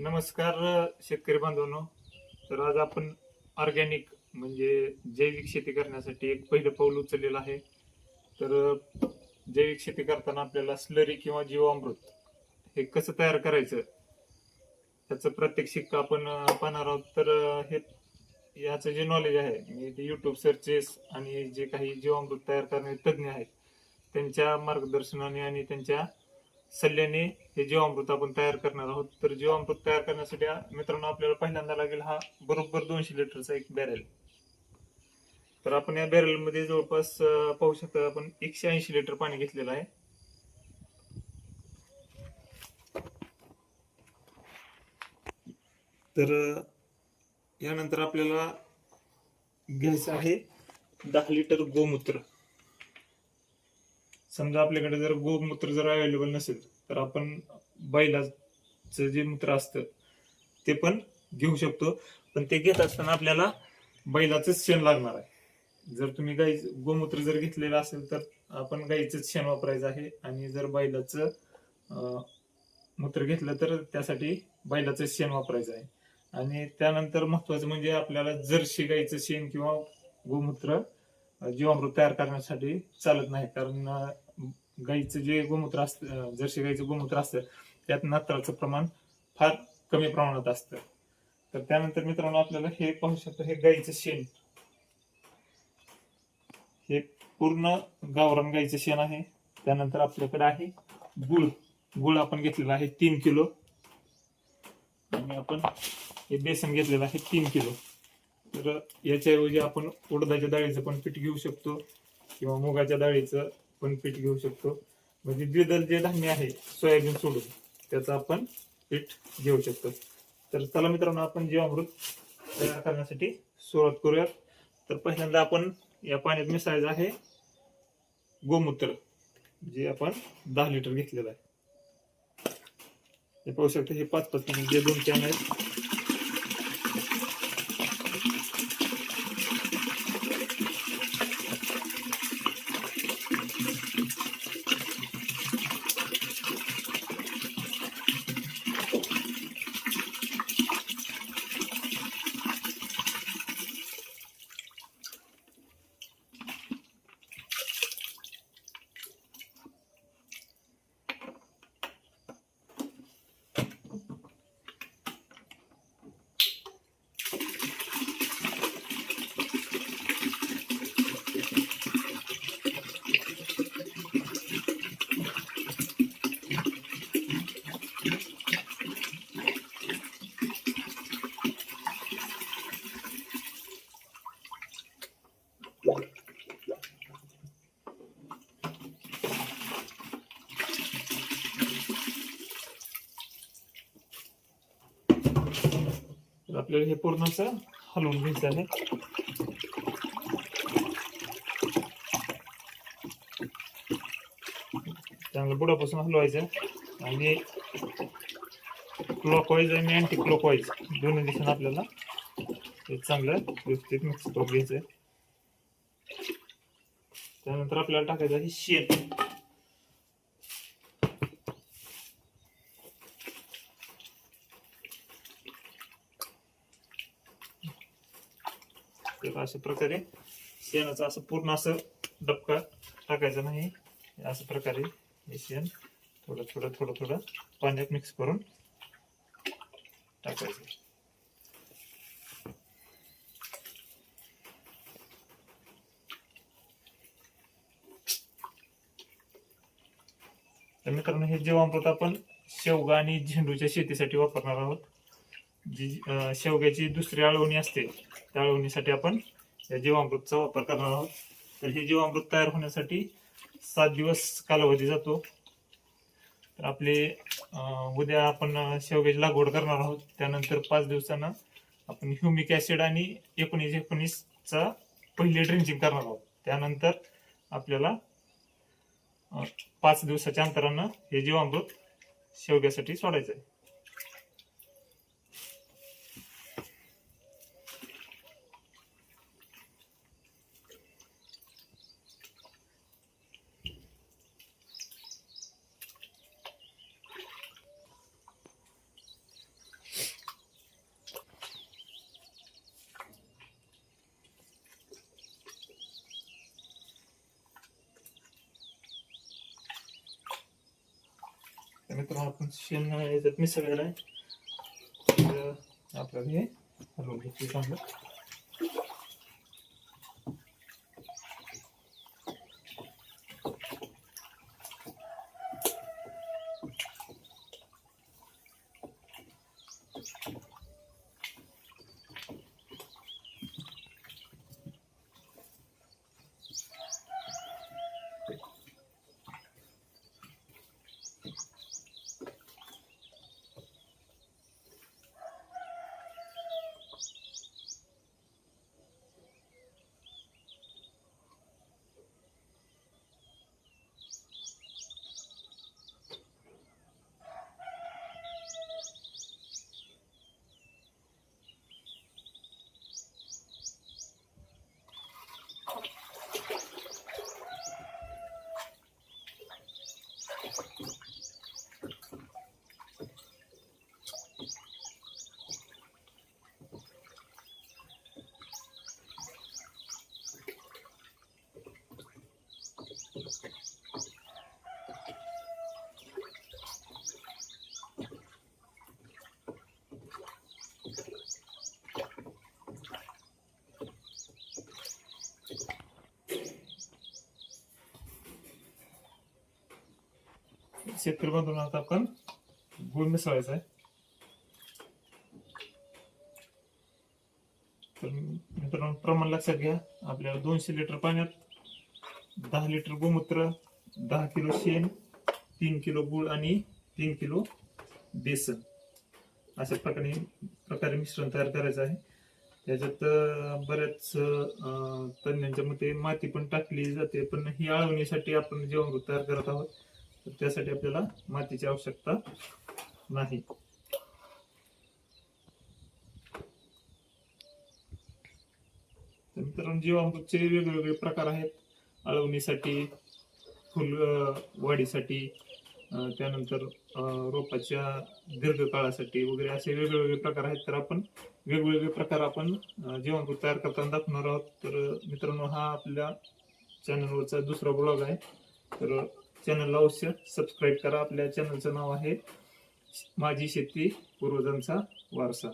नमस्कार शेतकरी बांधवांनो. तर आज आपण ऑर्गॅनिक म्हणजे जैविक शेती करण्यासाठी एक पहिलं पाऊल उचललेलं आहे. तर जैविक शेती करताना आपल्याला स्लरी किंवा जीवामृत हे कसं तयार करायचं त्याचं प्रात्यक्षिक आपण पाहणार आहोत. तर हे याचं जे नॉलेज आहे मी ते सर्चेस आणि जे काही जीवामृत तयार करणारे तज्ज्ञ आहेत त्यांच्या मार्गदर्शनाने आणि त्यांच्या सल्ल्याने हे जीवामृत आपण तयार करणार आहोत. तर जीवामृत तयार करण्यासाठी मित्रांनो आपल्याला पहिल्यांदा लागेल हा बरोबर दोनशे लिटरचा एक बॅरेल तर आपण या बॅरेलमध्ये जवळपास पाहू शकता आपण एकशे ऐंशी लिटर पाणी घेतलेलं आहे. तर यानंतर आपल्याला घ्यायचं आहे दहा लिटर गोमूत्र. समजा आपल्याकडे जर गोमूत्र जर अवेलेबल नसेल तर आपण बैलाचं जे मूत्र असतं ते पण घेऊ शकतो. पण ते घेत असताना आपल्याला बैलाचंच शेण लागणार आहे. जर तुम्ही गाई गोमूत्र जर घेतलेलं असेल तर आपण गाईचंच शेण वापरायचं आहे. आणि जर बैलाचं मूत्र घेतलं तर त्यासाठी बैलाचं शेण वापरायचं आहे. आणि त्यानंतर महत्वाचं म्हणजे आपल्याला जर्शी गाईचं शेण किंवा गोमूत्र जीवामृत तयार करण्यासाठी चालत नाही. कारण गाईचं जे गोमूत्र असतं जर्शी जर्सी गाईचं गोमूत्र असतं त्यात नत्राचं प्रमाण फार कमी प्रमाणात असतं. तर त्यानंतर मित्रांनो आपल्याला हे पाहू शकतो हे गाईचं शेण. हे पूर्ण गावरान गाईचं शेण आहे. त्यानंतर आपल्याकडे आहे गुळ. गुळ आपण घेतलेला आहे तीन किलो. आणि आपण हे बेसन घेतलेलं आहे तीन किलो. तर याच्याऐवजी आपण उडदाच्या डाळीचं पण पीठ घेऊ शकतो किंवा मुगाच्या डाळीचं पण पीठ घेऊ शकतो. म्हणजे द्विदल जे धान्य आहे सोयाबीन सोडून त्याचं आपण पीठ घेऊ शकतो. तर चला मित्रांनो आपण जीवामृत तयार करण्यासाठी सुरुवात करूयात. तर पहिल्यांदा आपण या पाण्यात मिसळायचं आहे गोमूत्र जे आपण दहा लिटर घेतलेलं आहे. हे पाहू शकतो हे पाच पाच जे दोन कॅन आहेत आपल्याला हे पूर्णच हलवून घ्यायचं आहे. चांगलं बुडापासून हलवायचं आणि क्लॉकवाईज आणि अँटी क्लॉकवाईज दोन्ही दिशेने आपल्याला हे चांगलं व्यवस्थित मिक्स करून घ्यायचं आहे. त्यानंतर आपल्याला टाकायचं आहे शेण. अशा प्रकारे शेणाचं असं पूर्ण असं डबका टाकायचं नाही. अशा प्रकारे हे शेण थोडं थोडं थोडं थोडं पाण्यात मिक्स करून टाकायचं. तर मित्रांनो हे जीवामृत आपण शेवगा आणि झेंडूच्या शेतीसाठी वापरणार आहोत. जी शेवग्याची दुसरी अळवणी असते त्या अळवणीसाठी आपण या जीवामृतचा वापर करणार आहोत. तर हे जीवामृत तयार होण्यासाठी सात दिवस कालावधी जातो. तर आपले उद्या आपण शेवग्याची लागवड करणार आहोत. त्यानंतर पाच दिवसानं आपण ह्युमिक ॲसिड आणि एकोणीस एकोणीसचा पहिले ड्रिंचिंग करणार आहोत. त्यानंतर आपल्याला पाच दिवसाच्या अंतरानं हे जीवामृत शेवग्यासाठी सोडायचं आहे मित्रांनो आपण शेण याच्यात मिसळलेलं आहे तर आपल्याला हे हलवून घ्यायचं चांगलं. शेतकरी बांधून आता आपण. गुळ मिसळायचा आहे. तर मित्रांनो प्रमाण लक्षात घ्या. आपल्याला दोनशे लिटर पाण्यात दहा लिटर गोमूत्र दहा किलो शेण तीन किलो गुळ आणि तीन किलो बेसन. अशा प्रकारे प्रकारे मिश्रण तयार करायचं आहे. त्याच्यात बऱ्याच अं, तज्ञांच्या मते माती पण टाकली जाते पण ही आळवण्यासाठी आपण जेवण तयार करत आहोत. तर त्यासाठी आपल्याला मातीची आवश्यकता नाही. मित्रांनो जीवामृतचे वेगवेगळे प्रकार आहेत. अळवणीसाठी फुल वाढीसाठी त्यानंतर रोपाच्या दीर्घकाळासाठी वगैरे असे वेगवेगळे प्रकार आहेत. तर आपण वेगवेगळे प्रकार आपण जीवामृत तयार करताना दाखवणार आहोत. तर मित्रांनो हा आपल्या चॅनलवरचा दुसरा ब्लॉग आहे. तर चॅनलला अवश्य सबस्क्राईब करा. आपल्या चॅनलचं नाव आहे माझी शेती पूर्वजांचा वारसा.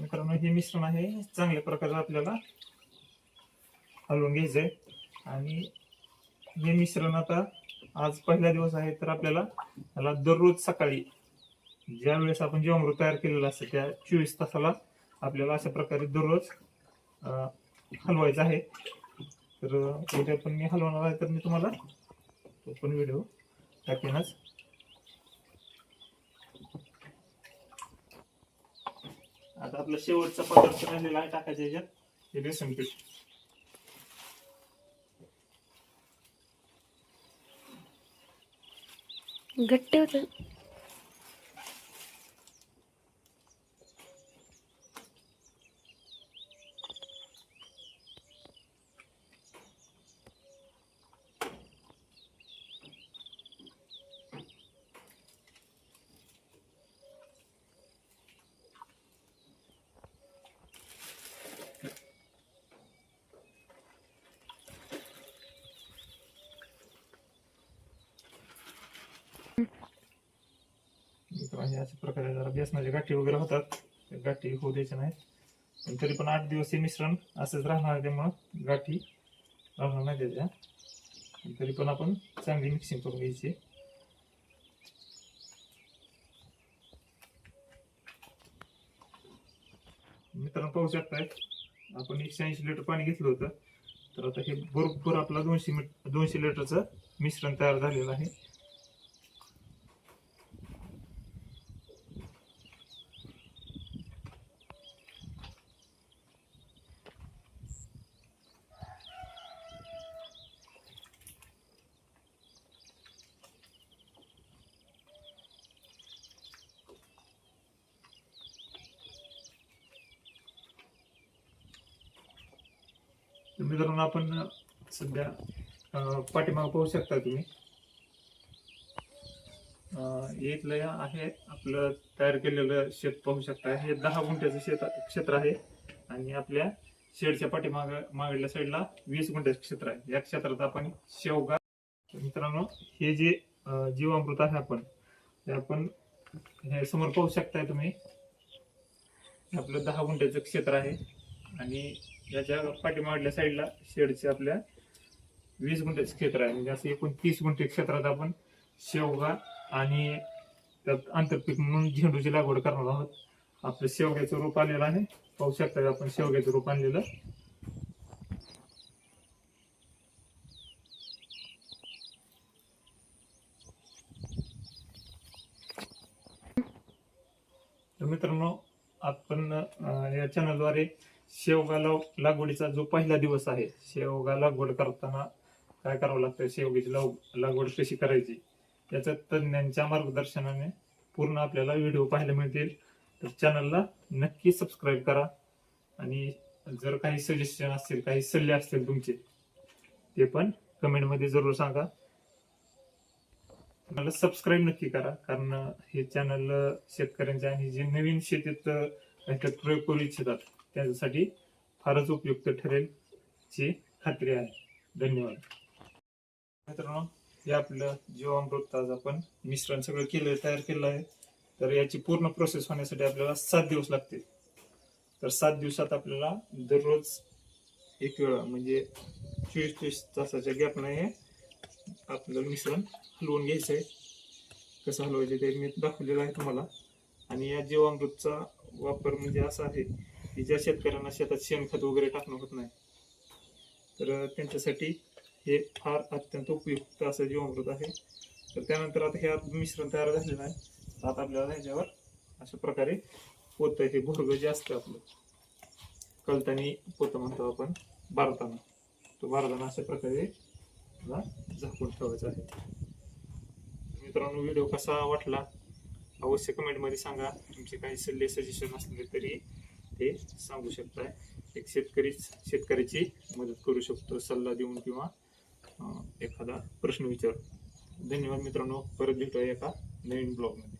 मित्रांनो हे मिश्रण आहे. चांगल्या प्रकारे आपल्याला हलवून घ्यायचंय. आणि हे मिश्रण आता आज पहिला दिवस आहे तर आपल्याला याला दररोज सकाळी ज्या वेळेस आपण जीवामृत तयार केलेलं असतं त्या चोवीस तासाला आपल्याला अशा प्रकारे दररोज हलवायचं आहे. तर उद्या पण मी हलवणार आहे तर मी तुम्हाला तो पण व्हिडिओ टाकेनच. आता आपला शेवटचा पदार्थ राहिलेला आहे टाकायचा याच्यात हे बेसन पीठ. घट्ट होतं. म्हणजे अशा प्रकारे जरा बेसनाच्या गाठी वगैरे होतात गाठी होऊ द्यायच्या नाहीत. पण तरी पण आठ दिवस हे मिश्रण असंच राहणार आहे त्यामुळं गाठी राहणार नाही त्याच्या. तरी पण आपण चांगली मिक्सिंग करून घ्यायची. मित्रांनो पाहू शकताय आपण एकशे ऐंशी लिटर पाणी घेतलं होतं. तर आता हे भरपूर आपला दोनशे मिट दोनशे लिटरचं मिश्रण तयार झालेलं आहे. मित्रांनो आपण सध्या पाठीमाग पाठीमागं पाहू शकता तुम्ही. अं, इथलं आहे आपलं तयार केलेलं शेत पाहू शकता. हे दहा गुंठ्याचं शेत क्षेत्र आहे आणि आपल्या शेडच्या पाठीमाग मागडल्या साईडला वीस गुंठ्याचं क्षेत्र आहे. या क्षेत्रात आपण शेवगा मित्रांनो हे जे जीवामृत आहे आपण ते आपण हे समोर पाहू शकताय तुम्ही. हे आपलं दहा गुंठ्याचं क्षेत्र आहे आणि याच्या पाठीमागल्या साईडला शेडचे आपल्या वीस गुंठे क्षेत्र आहे. म्हणजे असं एकूण तीस गुंठे क्षेत्रात आपण शेवगा आणि त्यात आंतरपीक म्हणून झेंडूची लागवड करणार आहोत. आपलं शेवग्याचं रोप आलेलं आहे. पाहू शकता आपण शेवग्याचं रोप आणलेलं. तर मित्रांनो आपण या चॅनलद्वारे शेवगा लाव- लागवडीचा जो पहिला दिवस आहे शेवगा लागवड करताना काय करावं लागतं? शेवगीची लाव लागवड कशी करायची? याचं तज्ज्ञांच्या मार्गदर्शनाने पूर्ण आपल्याला व्हिडिओ पाहायला मिळतील. तर चॅनलला नक्की सबस्क्राईब करा. आणि जर काही सजेशन असतील काही सल्ले असतील तुमचे ते पण कमेंटमध्ये जरूर सांगा. मला सबस्क्राईब नक्की करा कारण हे चॅनल शेतकऱ्यांच्या आणि जे नवीन शेतीत प्रयोग करू इच्छितात. त्यांच्यासाठी फारच उपयुक्त ठरेल ची खात्री आहे. धन्यवाद. मित्रांनो हे आपलं जीवामृत आज आपण मिश्रण सगळं केलं तयार केलं आहे तर याची पूर्ण प्रोसेस होण्यासाठी आपल्याला सात दिवस लागतील. तर सात दिवसात आपल्याला दररोज एक वेळा म्हणजे चोवीस चोवीस तासाच्या गॅपने हे आपलं मिश्रण हलवून घ्यायचं आहे कसं हलवायचं ते मी दाखवलेलं आहे तुम्हाला. आणि या जीवामृतचा वापर म्हणजे असा आहे की ज्या शेतकऱ्यांना शेतात शेणखत वगैरे टाकणं होत नाही तर त्यांच्यासाठी हे फार अत्यंत उपयुक्त असं जीवामृत आहे. तर त्यानंतर आता हे मिश्रण तयार झालेलं आहे. आता आपल्याला ह्याच्यावर अशा प्रकारे पोतं हे भोरग जे असतं आपलं कलतानी पोतं म्हणतो आपण भारताना तो भारताना अशा प्रकारे झाकून ठेवायचा आहे. मित्रांनो व्हिडिओ कसा वाटला? अवश्य कमेंटमध्ये सांगा. तुमचे काही सल्ले सजेशन असले तरी हे सांगू शकताय. एक शेतकरी शेतकऱ्याची मदत करू शकतो सल्ला देऊन किंवा एखादा प्रश्न विचार. धन्यवाद मित्रांनो. परत भेटूया एका नवीन ब्लॉगमध्ये